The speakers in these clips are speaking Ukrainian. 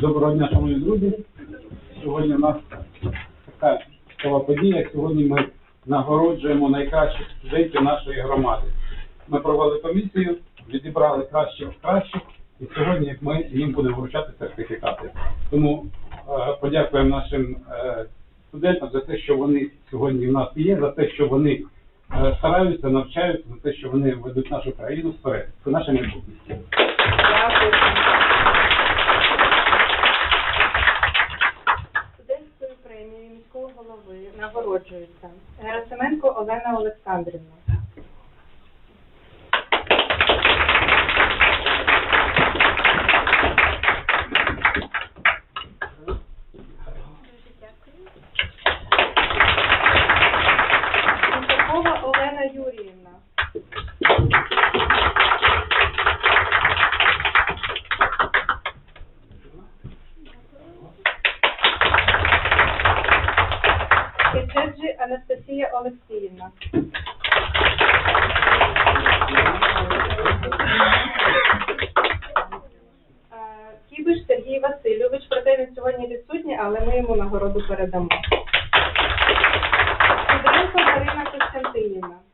Доброго дня, шановні друзі. Сьогодні у нас така цікава подія. Сьогодні ми нагороджуємо найкращих студентів нашої громади. Ми провели комісію, відібрали кращих кращих, і сьогодні ми їм будемо вручати сертифікати. Тому подякуємо нашим е, студентам за те, що вони сьогодні в нас є, за те, що вони е, стараються, навчаються, за те, що вони ведуть нашу країну вперед. Це наша майбутність. Студентською міського голови нагороджується Герасименко Олена Олександрівна. Кичеджі Анастасія Олексіївна. Кібиш Сергій Васильович, проте він сьогодні відсутній, але ми йому нагороду передамо. Марина Костянтинівна.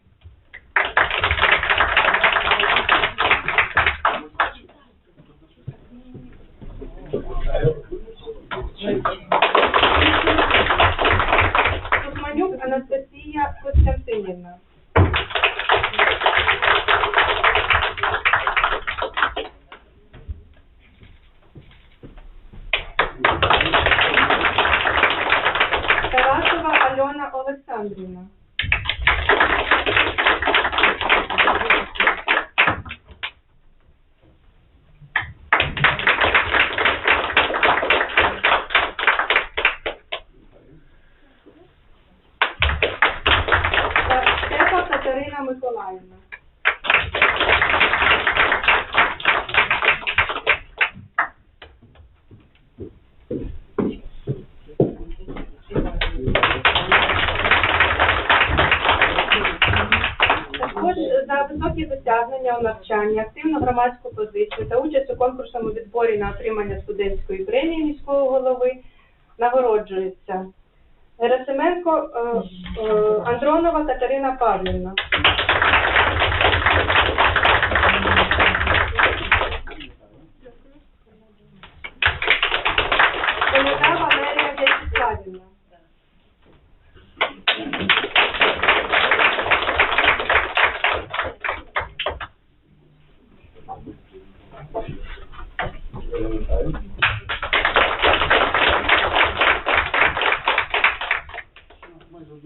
Високі досягнення у навчанні, активну громадську позицію та участь у конкурсному відборі на отримання студентської премії міського голови нагороджується Герасименко е, е, Андронова Катерина Павлівна.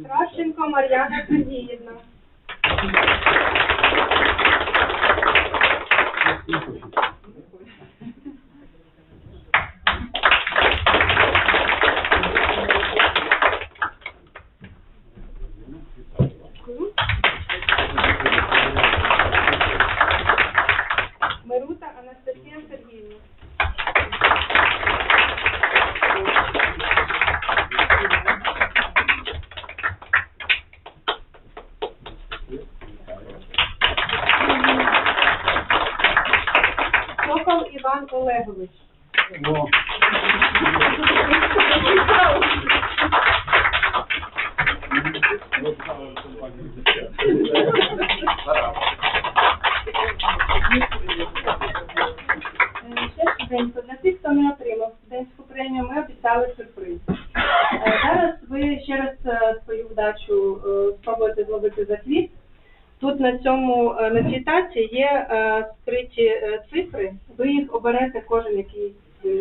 Кравченко Мар'яна Сергіївна. quanto leva, tá Bom. Є е, скриті е, цифри. Ви їх оберете кожен, який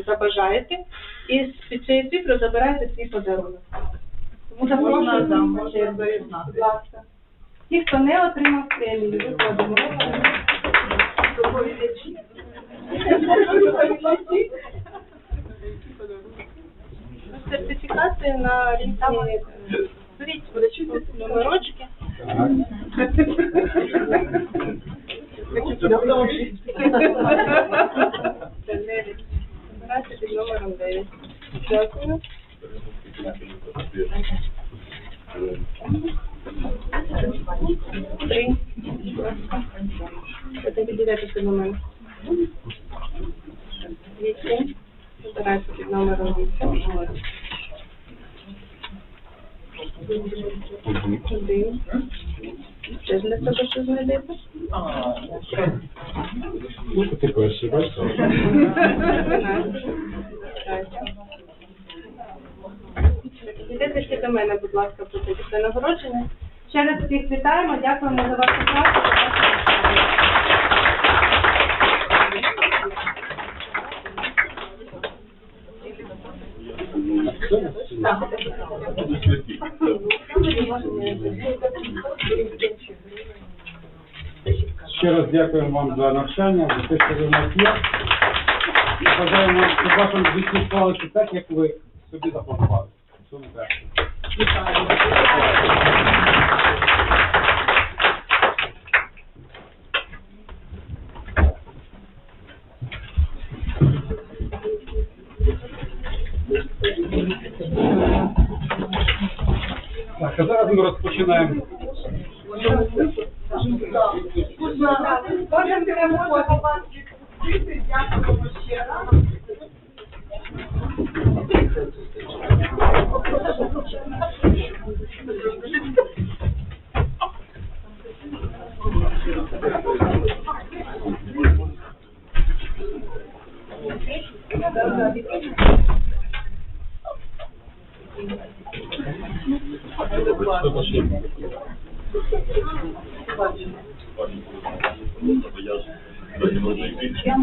забажаєте, і з цієї цифри забираєте свій подарунок. Тому запрошую дам, будь можна доєднати. ласка. Ті, хто не отримав премію, виходимо. Сертифікати на різні е, беріть номерочки. Це 9. Дякую. Три. Це не підійдете до мене. Вісім. Збирайте під номером вісім. Один. Ще для себе що знайдете? Ну, ти перший, бачиш? Ідете ще до мене, будь ласка, тут після нагородження. Ще раз всіх вітаємо, дякуємо за вашу працю. за вашу роботу. Ще раз дякуємо вам за навчання, за те, що ви в нас є. Бажаємо, щоб вашому житті склалося так, як ви собі запланували. Всього. Так, а зараз ми розпочинаємо. Ще раз я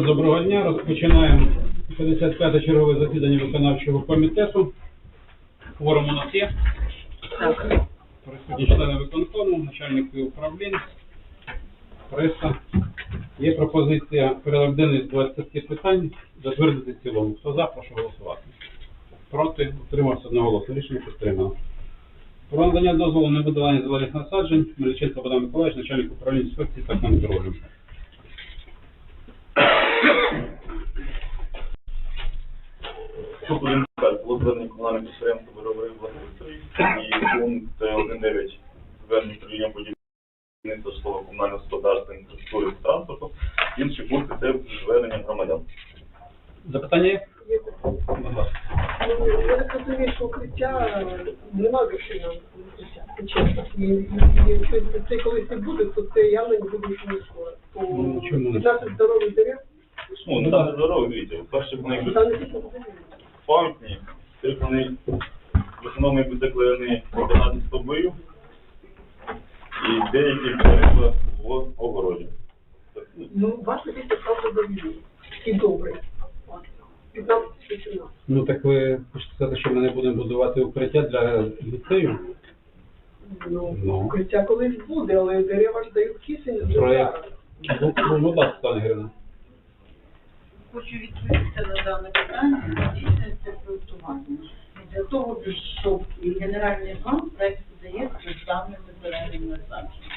доброго дня. Розпочинаємо 55-те чергове засідання виконавчого комітету. Форум у нас є. Присутні члени виконкому, начальники управлінь, преса. Є пропозиція порядок денний з 20 питань затвердити в цілому. Хто за, прошу голосувати. Проти, утримався одноголосно. Рішення підтримано. Про надання дозволу на видалення зелених насаджень. Мельченко Богдан Миколаївич, начальник управління інспекції та контролю. Тут будемо шукати було звернення комунальних підприємств виробів благоустрій і пункт 1.9 звернення управління будівництва житлового комунального господарства, інфраструктури та транспорту. Інші пункти це звернення громадян. Запитання є? Будь ласка. Ну, Я так розумію, що укриття немає грошей укриття, чесно. Якщо це колись не буде, то це явно не буде нічого скоро. Ну, чому не? 15 здорових дерев, Ну, не так здорово, дивіться. Перше вони там не тільки буде. пам'ятні, тих вони в основному якби заклеєні 11 стовбою і деякі дерева в огороді. Так, ну, Ну, ваш місце правда довільний і добрий. 15 18. Ну так ви хочете сказати, що ми не будемо будувати укриття для ліцею? Ну, Ну. укриття колись буде, але дерева ж дають кисень вже Проект. Ну, ну, будь ласка, Оксана Грина. Хочу відповісти на дане питання, здійснюється проєктування. І Для того, щоб і генеральний план проект подається з даними зеленими насадженнями.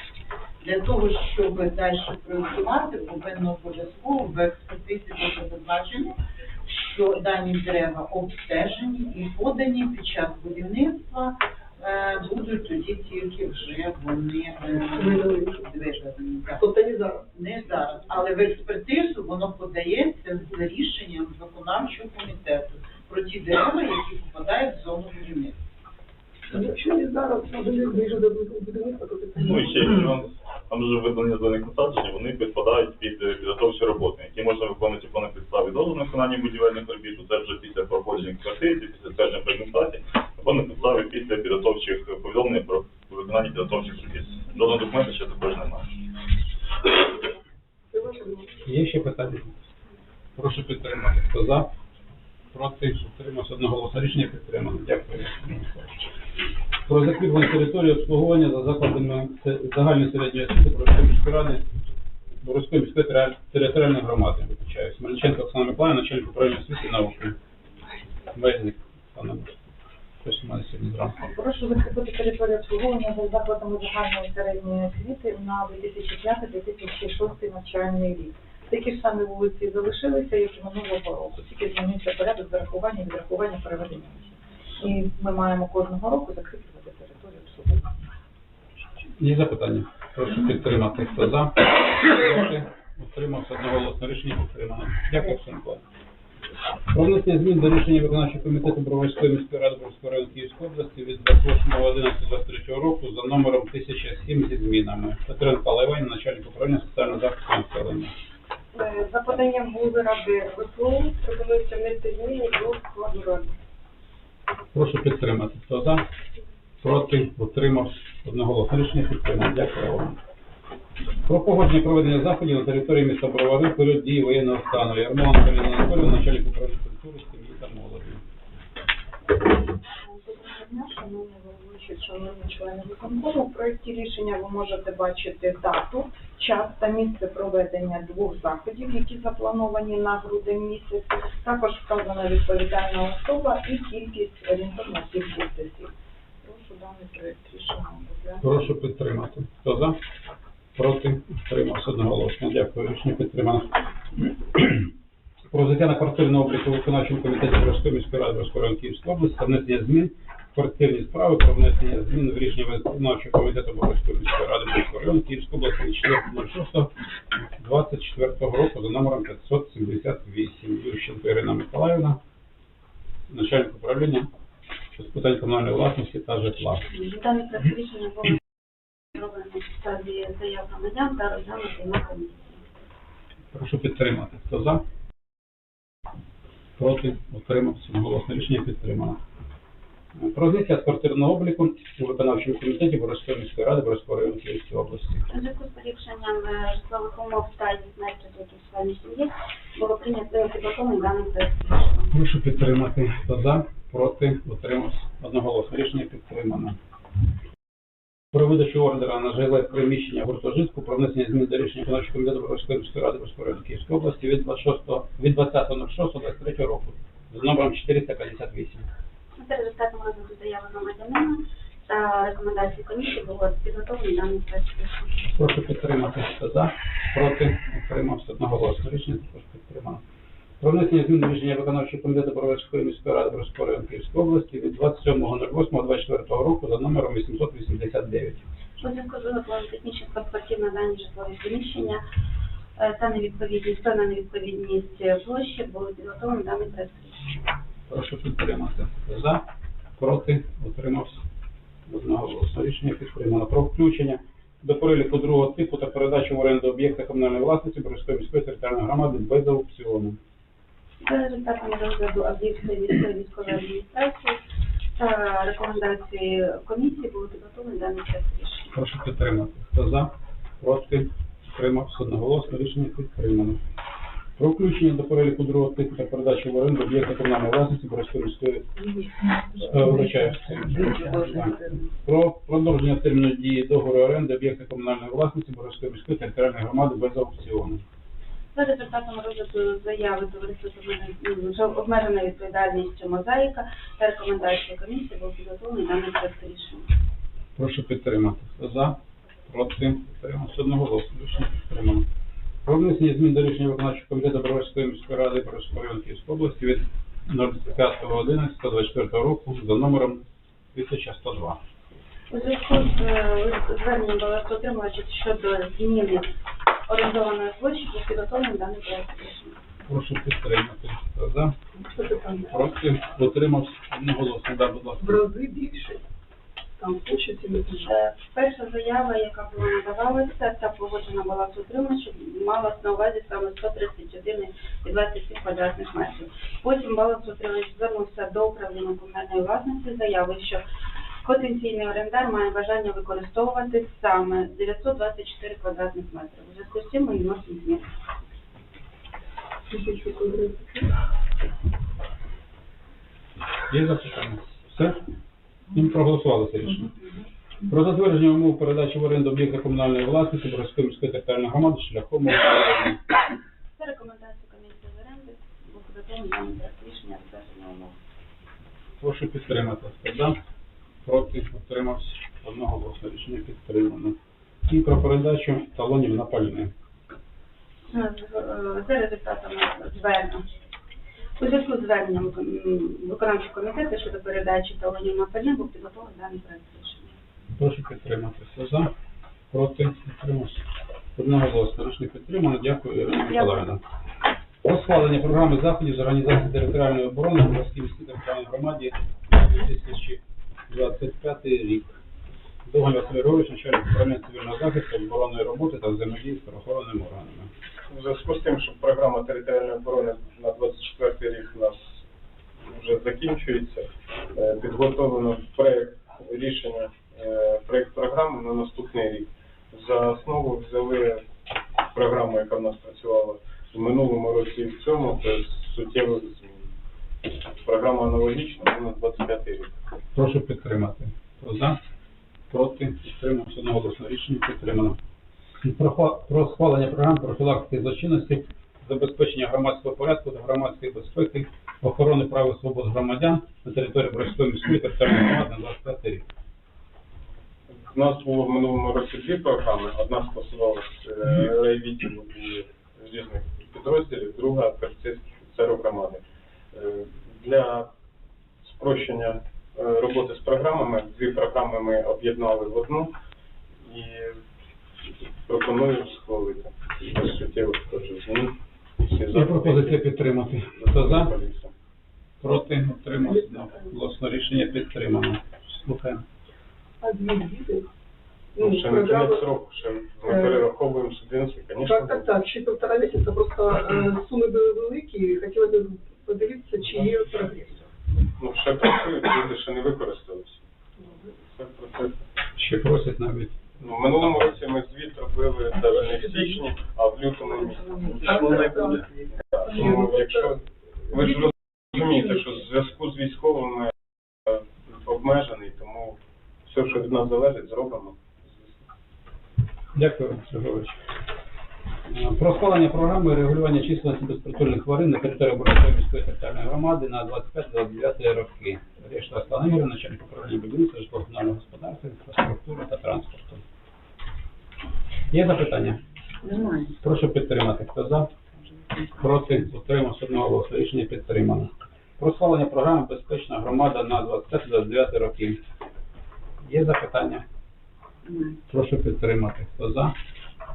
Для того, щоб далі проєктувати, повинно обов'язково в експертизі бути зазначено, що дані дерева обстежені і подані під час будівництва е, будуть тоді тільки вже вони е. Так Тобто не зараз. не зараз, але в експертизу воно подається з рішенням виконавчого комітету про ті дерева, які попадають в зону будівництва. Якщо не зараз, то вони ближе до будівництва, то це Там вже видалення зелених насаджень, вони підпадають під е, підготовчі роботи, які можна виконувати по на підставі дозволу на виконання будівельних робіт, це вже після проходження експертизи, після ствердження презентації, або на підставі після підготовчих повідомлень про виконання підготовчих робіт. Жодного документа ще також немає. Є ще питання? Прошу підтримати. Хто за? Проти? Утримався одноголосно. Рішення підтримано. Дякую. Про закріплення території обслуговування за закладами загальної середньої освіти Борозької міської ради Борозької міської територіальної громади. Вибачаюсь. Мельниченко Оксана Миколаївна, начальник управління освіти і науки. Зранку. Прошу закріпити територію обслуговування за закладами загальної середньої освіти на 2005-2006 навчальний рік. Такі ж самі вулиці залишилися, як і минулого року, тільки змінився порядок зарахування і відрахування переведення. І ми маємо кожного року закріплювати територію обслуговування. Є запитання? Прошу підтримати. Хто за? Проти? Утримався одноголосно. Рішення підтримано. Дякую, Миколаївна. Про внесення змін до рішення виконавчого комітету Броварської міської ради Броварського району Київської області від 28.11.23 року за номером 1007 зі змінами. Катерина Павлова, начальник управління соціального захисту населення. Е, За поданням голови ради ВСУ пропонується внести зміни до складу ради. Прошу підтримати. Хто за? Проти? отримав одноголосно. Рішення підтримано. Дякую вам. Про погодження проведення заходів на території міста Бровари період дії воєнного стану. Ярмолан Галина Анатолійовна, начальник управління культури, сім'ї та молоді. Доброго дня, шановні головуючі, шановні члени виконкому. У проєкті рішення ви можете бачити дату, час та місце проведення двох заходів, які заплановані на грудень місяць. Також вказана відповідальна особа і кількість орієнтовно кількість осіб. Прошу даний проєкт рішення. Прошу підтримати. Хто за? Проти? Утримався одноголосно. Дякую. Рішення підтримано. Про взяття на квартирний облік у виконавчому комітеті Бровської міської ради Київської області внесення змін в квартирні справи про внесення змін в рішення виконавчого комітету Бровської міської ради Бровського району Київської області від 4.06.24 року за номером 578. Ющенко Ірина Миколаївна, начальник управління з питань комунальної власності та житла. Даний проект рішення було зроблено на підставі заяв громадян та розглянутий на комісії. Прошу підтримати. Хто за? Проти? Утримався. Голосне рішення підтримано. Про зняття з квартирного обліку у виконавчому комітеті Боровської міської ради Боровського району Київської області. У зв'язку з поліпшенням е, житлових умов та дітей статуту членів сім'ї було прийнято підготовлений даний проект. Прошу підтримати. Хто за? Проти? Утримався. Одноголосне рішення підтримано. Про видачу ордера на жиле приміщення гуртожитку про внесення змін до рішення виконавчого комітету Боровської міської ради Боровського району Київської області від 26 від 20.06.23 року з номером 458. За результатом розгляду заяви громадянина та рекомендацій комісії було підготовлений даний проект. Прошу підтримати. Хто за? Проти? Утримався одноголосно. Рішення також підтримано. Про внесення змін до рішення виконавчого комітету Боровської міської ради Боровського району Київської області від 27.08.24 року за номером 889. У зв'язку з виготовленням технічних паспортів на дані житлові приміщення е, та невідповідність, певна невідповідність е, площі були підготовлені даний проект рішення. Прошу підтримати. За? Проти? Утримався. Одноголосно. Рішення підтримано. Про включення до переліку другого типу та передачу в оренду об'єкта комунальної власності Боровської міської територіальної громади без аукціону. За результатами розгляду Авдіївської міської військової адміністрації та рекомендації комісії були підготовлені даний проект рішення. Прошу підтримати. Хто за? Проти? Утримався. Одноголосно. Рішення підтримано. Про включення до переліку другого типу та передачу в оренду об'єкта комунальної власності Боровської міської Е. Про продовження терміну дії договору оренди об'єкта комунальної власності Боровської міської територіальної громади без аукціону. За результатами розгляду заяви товариства з обмеженою- відповідальністю мозаїка та рекомендації комісії був підготовлений даний проект рішення. Прошу підтримати. За? Проти? Підтримався одноголосно. Рішення підтримано. Про внесення змін до рішення виконавчого комітету Боровської міської ради Боровського району Київської області від 05.11.24 року за номером 1102. У зв'язку з е, зверненням балансоутримувачів щодо зміни орендованої площі був підготовлений даний проект рішення. Прошу підтримати. Хто за? Що це там? Проти? Утримався одноголосно. Да, будь В рази більше. Там дуже. Е, Перша заява, яка була надавалася, та погоджена була з утримувачем, мала на увазі саме 131,27 квадратних метрів. Потім баланс утримувач звернувся до управління комунальної власності з заявою, що потенційний орендар має бажання використовувати саме 924 квадратних метри. У зв'язку з цим ми вносимо зміни. Є запитання? Все? Їм проголосували це рішення. Про затвердження умов передачі в оренду об'єкта комунальної власності Борозької міської територіальної громади шляхом голосування. Це рекомендація комісії з оренди. Підготовлений проект рішення затвердження умов. Прошу підтримати. За? Проти? Утримався. Одного голосу рішення підтримано. І про передачу талонів на пальне. Е, За результатами звернення. У зв'язку з зверненням виконавчого комітету щодо передачі талонів на пальне був підготовлений даний проект рішення. Прошу підтримати. Хто за? Проти? Утримався. Одного голосу рішення підтримано. Дякую, Ірина Миколаївна. Про схвалення програми заходів з організації територіальної оборони в міській територіальній громаді на 2025 рік. Довгань Василь Григорович, начальник управління цивільного захисту, оборонної роботи та взаємодії з правоохоронними органами. У зв'язку з тим, що програма територіальної оборони на 24 рік у нас вже закінчується, е, підготовлено проект рішення, е, проект програми на наступний рік. За основу взяли програму, яка в нас працювала в минулому році і в цьому, без суттєвих змін. Програма аналогічна, вона на 25 рік. Прошу підтримати. Хто за? Проти? Підтримався одноголосно. Рішення підтримано. Про, схвалення програм профілактики злочинності, забезпечення громадського порядку та громадської безпеки, охорони прав і свобод громадян на території Борської міської територіальної громади на 25 рік. У нас було в минулому році дві програми. Одна стосувалася е, райвідділу різних підрозділів, друга поліцейських офіцерів громади. Е, Для спрощення роботи з програмами, дві програми ми об'єднали в одну і пропоную схвалити без суттєвих теж змін. Є пропозиція підтримати. Хто за? Проти? Утримався. Одноголосно. Рішення підтримано. Слухаємо. А дві діти? Ну, ще не кінець року, ще ми Е, перераховуємо субвенції, звісно. Так, так, так, ще півтора місяця, просто е, суми були великі, і хотілося б подивитися, чи є прогрес. Ну, ще працюють, люди ще не використалися. Ще просять навіть. Ну, в минулому році ми звіт робили не в січні, а в лютому місяці. Так. Так, Тому якщо ви ж розумієте, що в зв'язку з військовими е, обмежений, тому все, що від нас залежить, зробимо. Дякую, Сергійович. Про схвалення програми регулювання численності безпритульних тварин на території Борської міської територіальної громади на 25-29 роки. Решта Станимир, начальник управління будівництва, житлово-комунального господарства, інфраструктури та транспорту. Є запитання? Немає. Прошу підтримати. Хто за? Проти? Утримався одного голосу. Рішення підтримано. Про схвалення програми Безпечна громада на 25-29 роки. Є запитання? Немає. Прошу підтримати. Хто за?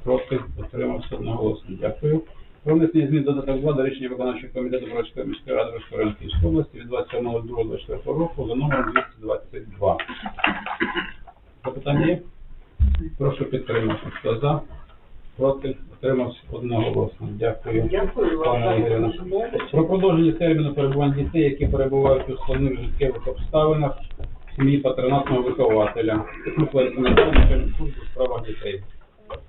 Проти? Утримався одноголосно. Дякую. Про внесення змін до додаток 2 до рішення виконавчого комітету Борської міської ради Київської області від 27.02.24 року за номером 222. Запитання є? Прошу підтримати. Хто за? Проти? Утримався одноголосно. Дякую. Дякую вам. Ігорю. Про продовження терміну перебування дітей, які перебувають у складних життєвих обставинах сім'ї патронатного вихователя. У справах дітей.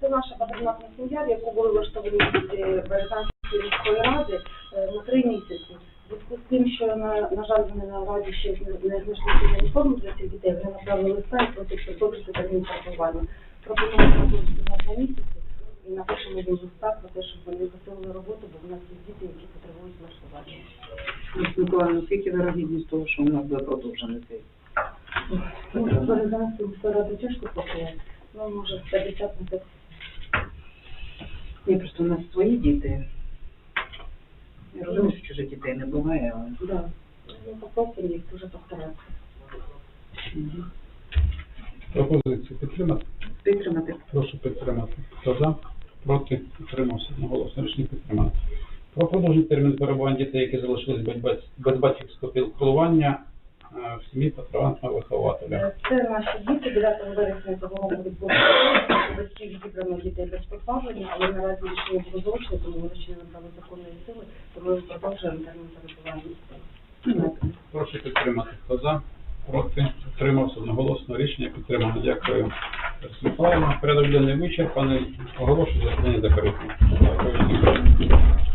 Це наша патронатна сім'я, в яку були влаштовані діти Березанської міської ради е, на три місяці. Зв'язку з тим, що, на, на жаль, вони наразі ще не знайшли спільну форму для цих дітей, вони направили листа і просять продовжити термін перебування. Пропонуємо продовжити на два місяці і напишемо їм листа про те, щоб вони посилили роботу, бо в нас є діти, які потребують влаштування. Миколаївна, наскільки вирогідність того, що у нас буде продовжений цей? Ну, Березанської міської ради тяжко поки, ну, може, 50 на 50. Ні, просто у нас свої діти. Я розумію, що чужих дітей не буває, але... Да. Ну, попросимо їх дуже постаратися. Мгм. Пропозицію підтримати. Підтримати. Прошу підтримати. Хто за? Проти? Утримався одноголосно. Рішення підтримано. Про продовження терміну перебування дітей, які залишились без бать- без батьківського піклування е, в сім'ї патронатного вихователя. Е, Це наші діти 9 вересня року відбувся батьків відібрано дітей без позбавлення, але наразі рішення було зручне, тому вони ще не набрали законної сили, тому ми продовжуємо термін перебування. Прошу підтримати. Хто за? Проти? Утримався одноголосно. Рішення підтримано. Дякую. Миколаївна. Порядок денний вичерпаний. Оголошую засідання закритим. Дякую.